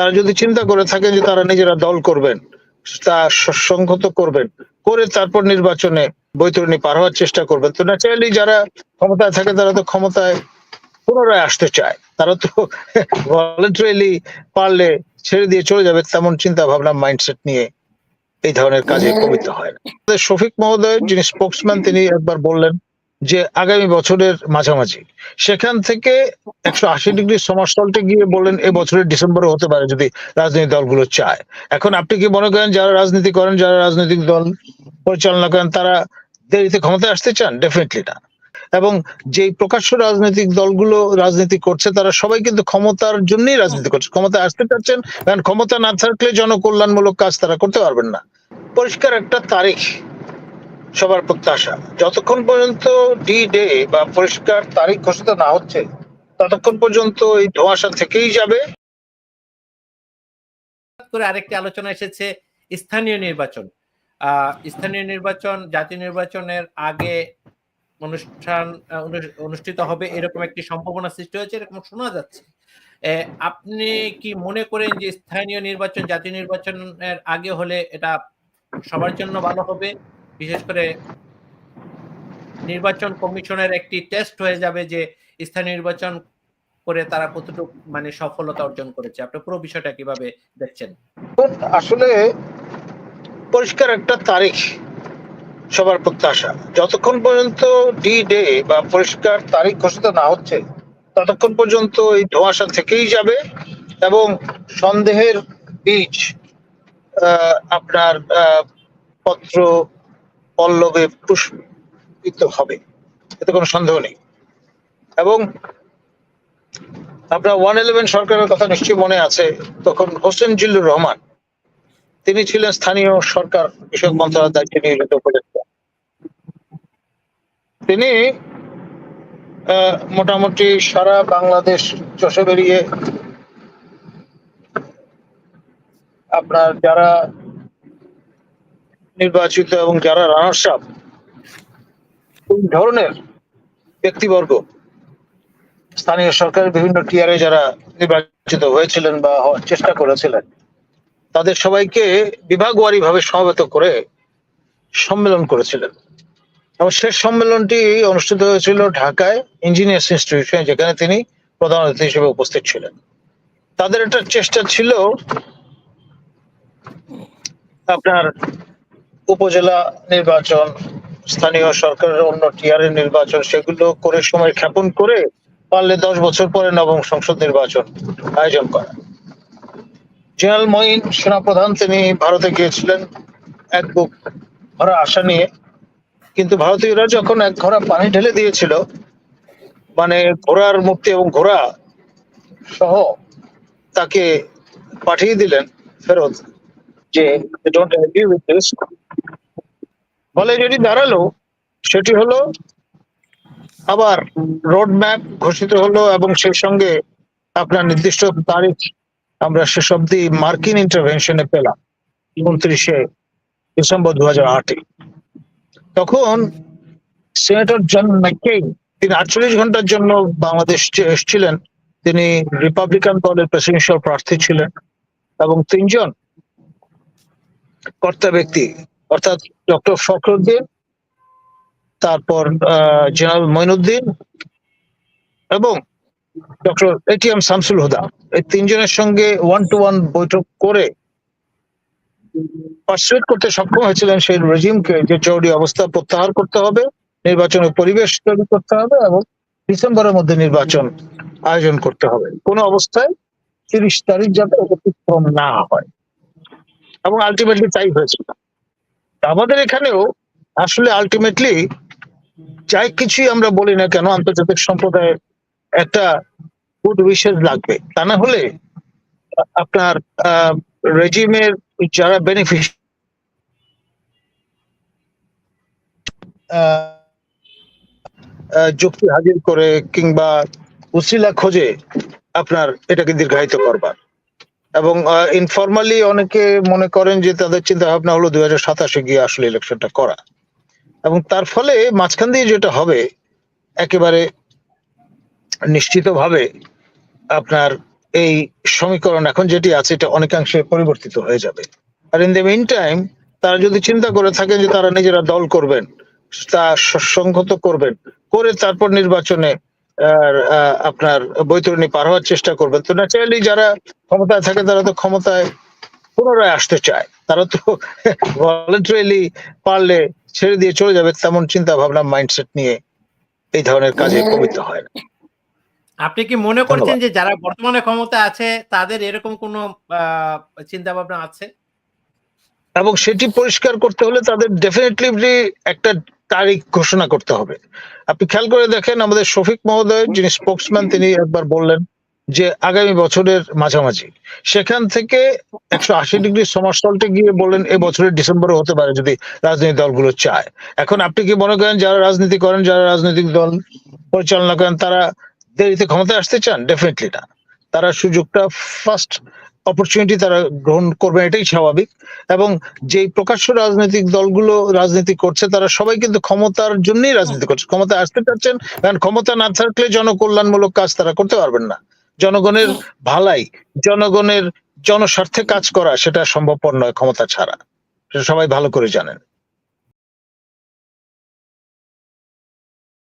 তারা যদি চিন্তা করে থাকেন যে তারা নিজেরা দল করবেন তা সংহত করবেন করে তারপর নির্বাচনে বৈতরণী পার হওয়ার চেষ্টা করবেন। তো ন্যাচারালি যারা ক্ষমতায় থাকে তারা তো ক্ষমতায় পুনরায় আসতে চায়। তারা তো ভলেন্টারিলি পারলে ছেড়ে দিয়ে চলে যাবে তেমন চিন্তা ভাবনা মাইন্ডসেট নিয়ে এই ধরনের কাজে প্রবৃত্ত হয় না। শফিক মহোদয় যিনি স্পোক্সম্যান তিনি একবার বললেন যে আগামী বছরের মাঝামাঝি। সেখান থেকে একশো আশি ডিগ্রি সমাজতলটে গিয়ে বললেন, এ বছরের ডিসেম্বরে হতে পারে যদি রাজনৈতিক দলগুলো চায়। এখন আপনি কি মনে করেন, যারা রাজনীতি করেন, যারা রাজনৈতিক দল পরিচালনা করেন, তারা দেরিতে ক্ষমতায় আসতে চান? ডেফিনেটলি না। এবং যে প্রকাশ্য রাজনৈতিক দলগুলো রাজনীতি করছে, তারা সবাই কিন্তু ক্ষমতার জন্যই রাজনীতি করছে। ক্ষমতায় আসতে চাচ্ছেন, কারণ ক্ষমতা না থাকলে জনকল্যাণমূলক কাজ তারা করতে পারবেন না। পরিষ্কার একটা তারিখ। সবার প্রত্যাশা। যতক্ষণ পর্যন্ত ডি ডে বা পরিষ্কার তারিখ ঘোষিত না হচ্ছে, ততক্ষণ পর্যন্ত এই ধোঁয়াশা থেকেই যাবে। করে আরেকটি আলোচনা এসেছে, স্থানীয় নির্বাচন। স্থানীয় নির্বাচন, জাতীয় নির্বাচনের আগে অনুষ্ঠান অনুষ্ঠিত হবে এরকম একটি সম্ভাবনা সৃষ্টি হয়েছে, এরকম শোনা যাচ্ছে। আপনি কি মনে করেন যে স্থানীয় নির্বাচন, জাতীয় নির্বাচনের আগে হলে এটা সবার জন্য ভালো হবে? বিশেষ করে নির্বাচন কমিশনের একটি টেস্ট হয়ে যাবে যে স্থানীয় নির্বাচন করে তারা কতটুকু মানে সফলতা অর্জন করেছে। আপনি পুরো বিষয়টা কীভাবে দেখছেন? আসলে পরিষ্কার একটা তারিখ সবার প্রত্যাশা যতক্ষণ পর্যন্ত ডি ডে বা পরিষ্কার তারিখ ঘোষিত না হচ্ছে, ততক্ষণ পর্যন্ত এই ধোঁয়াশা থেকেই যাবে এবং সন্দেহের বীজ আপনার পত্র পল্লবে পুষ্পিত হবে। এতে কোনো সন্দেহ নেই। এবং আপনার ওয়ান ইলেভেন সরকারের কথা নিশ্চয়ই মনে আছে, তখন হোসেন জিল্লুর রহমান, তিনি ছিলেন স্থানীয় সরকার বিষয়ক মন্ত্রণালয়ের দায়িত্বে নিয়োজিত উপদেষ্টা। তিনি মোটামুটি সারা বাংলাদেশ চষে বেরিয়ে আপনার যারা নির্বাচিত এবং যারা রানার্স আপ এই ধরনের ব্যক্তিবর্গ? স্থানীয় সরকারের বিভিন্ন টিআরএ যারা নির্বাচিত হয়েছিলেন বা চেষ্টা করেছিলেন, তাদের সবাইকে বিভাগওয়ারি ভাবে সমবেত করে সম্মেলন করেছিলেন। এবং শেষ সম্মেলনটি অনুষ্ঠিত হয়েছিল ঢাকায় ইঞ্জিনিয়ার্স ইনস্টিটিউশনে যেখানে তিনি প্রধান অতিথি হিসেবে উপস্থিত ছিলেন। তাদের একটা চেষ্টা ছিল আপনার উপজেলা নির্বাচন, স্থানীয় সরকারের অন্য টিআরএ নির্বাচন, সেগুলো করে সময় ক্ষেপণ করে পারলে দশ বছর পরে নবম সংসদ নির্বাচন আয়োজন করা। জেনারেল মঈন সেনাপ্রধান, তিনি ভারতে গিয়েছিলেন এক বুক ভরা আশা নিয়ে। কিন্তু ভারতীয়রা যখন এক ঘোড়া পানি ঢেলে দিয়েছিল মানে ঘোড়ার মুক্তি এবং ঘোড়া সহ তাকে পাঠিয়ে দিলেন ফেরত। যে ডোন্ট এগ্রি উইথ দিস ফলে যেটি দাঁড়াল, সেটি হলো আবার রোড ম্যাপ ঘোষিত হলো এবং সেই সঙ্গে আপনার নির্দিষ্ট তারিখ আমরা শেষ অব্দি মার্কিন ইন্টারভেনশনে পেলাম, উনত্রিশে ডিসেম্বর দু হাজার আটে। তখন সেনেটর জন ম্যাককেইন তিনি আটচল্লিশ ঘণ্টার জন্য বাংলাদেশ এসেছিলেন, তিনি রিপাবলিকান দলের প্রেসিডেন্সিয়াল প্রার্থী ছিলেন এবং তিনজন কর্তা ব্যক্তি, অর্থাৎ ডক্টর ফখরুদ্দিন, তারপর জেনারেল মইনুদ্দিন এবং ডক্টর এটিএম শামসুল হুদা। এই তিনজনের সঙ্গে ওয়ান টু ওয়ান বৈঠক করে পার্সুয়েট করতে সক্ষম হয়েছিলেন সেই রেজিমকে যে জরুরি অবস্থা প্রত্যাহার করতে হবে নির্বাচনের পরিবেশ তৈরি করতে হবে এবং ডিসেম্বরের মধ্যে নির্বাচন আয়োজন করতে হবে। কোন অবস্থায় তিরিশ তারিখ যাতে অতিক্রম না হয়। এবং আলটিমেটলি তাই হয়েছিল। আমাদের এখানেও আসলে আলটিমেটলি যাই কিছুই আমরা বলি না কেন, আন্তর্জাতিক সম্প্রদায়ের একটা গুড উইশেস লাগবে। তা না হলে আপনার রেজিমের যারা বেনিফিশ যুক্তি হাজির করে কিংবা উসিলা খোঁজে আপনার এটাকে দীর্ঘায়িত করবার। এবং ইনফরমালি অনেকে মনে করেন যে তাদের চিন্তা ভাবনা হলো দুই হাজার সাতাশে গিয়ে আসলে ইলেকশনটা করা। এবং তার ফলে মাঝখান দিয়ে যেটা হবে, একেবারে নিশ্চিতভাবে আপনার এই সমীকরণ এখন যেটি আছে, এটা অনেকাংশে পরিবর্তিত হয়ে যাবে। আর ইন দ্য মিন টাইম তারা যদি চিন্তা করে থাকেন যে তারা নিজেরা দল করবেন, তা সংহত করবেন, করে তারপর নির্বাচনে আপনার বৈতরণী পার হওয়ার চেষ্টা করবেন। তো ন্যাচারালি যারা ক্ষমতায় থাকে তারা তো ক্ষমতায় পুনরায় আসতে চায়। তারা তো ভলেন্টারিলি পারলে ছেড়ে দিয়ে চলে যাবে তেমন চিন্তা ভাবনা মাইন্ডসেট নিয়ে এই ধরনের কাজে প্রবৃত্ত হয় না। আপনি কি মনে করছেন যে যারা বর্তমানে ক্ষমতা আছে তাদের এরকম কোনো চিন্তা ভাবনা আছে? এবং সেটি পরিষ্কার করতে হলে তাদের ডেফিনেটলি একটা তারিখ ঘোষণা করতে হবে। আপনি খেয়াল করে দেখেন, আমাদের শফিক মহোদয়, যিনি স্পোক্সম্যান তিনি একবার বললেন যে আগামী বছরের মাঝামাঝি। সেখান থেকে একশো আশি ডিগ্রি সমারসল্টে গিয়ে বললেন, এ বছরের ডিসেম্বরে হতে পারে যদি রাজনৈতিক দলগুলো চায়। এখন আপনি কি মনে করেন, যারা রাজনীতি করেন, যারা রাজনৈতিক দল পরিচালনা করেন, তারা দেরিতে ক্ষমতায় আসতে চান? ডেফিনেটলি না। তারা সুযোগটা ফার্স্ট অপরচুনিটি তারা গ্রহণ করবে, এটাই স্বাভাবিক। এবং যেই প্রকাশ্য রাজনৈতিক দলগুলো রাজনীতি করছে, তারা সবাই কিন্তু ক্ষমতার জন্যই রাজনীতি করছে। ক্ষমতা আসতে চাচ্ছেন, কারণ ক্ষমতা না থাকলে জনকল্যাণমূলক কাজ তারা করতে পারবেন না। জনগণের ভালাই, জনগণের জনস্বার্থে কাজ করা, সেটা সম্ভবপর নয় ক্ষমতা ছাড়া। সেটা সবাই ভালো করে জানেন।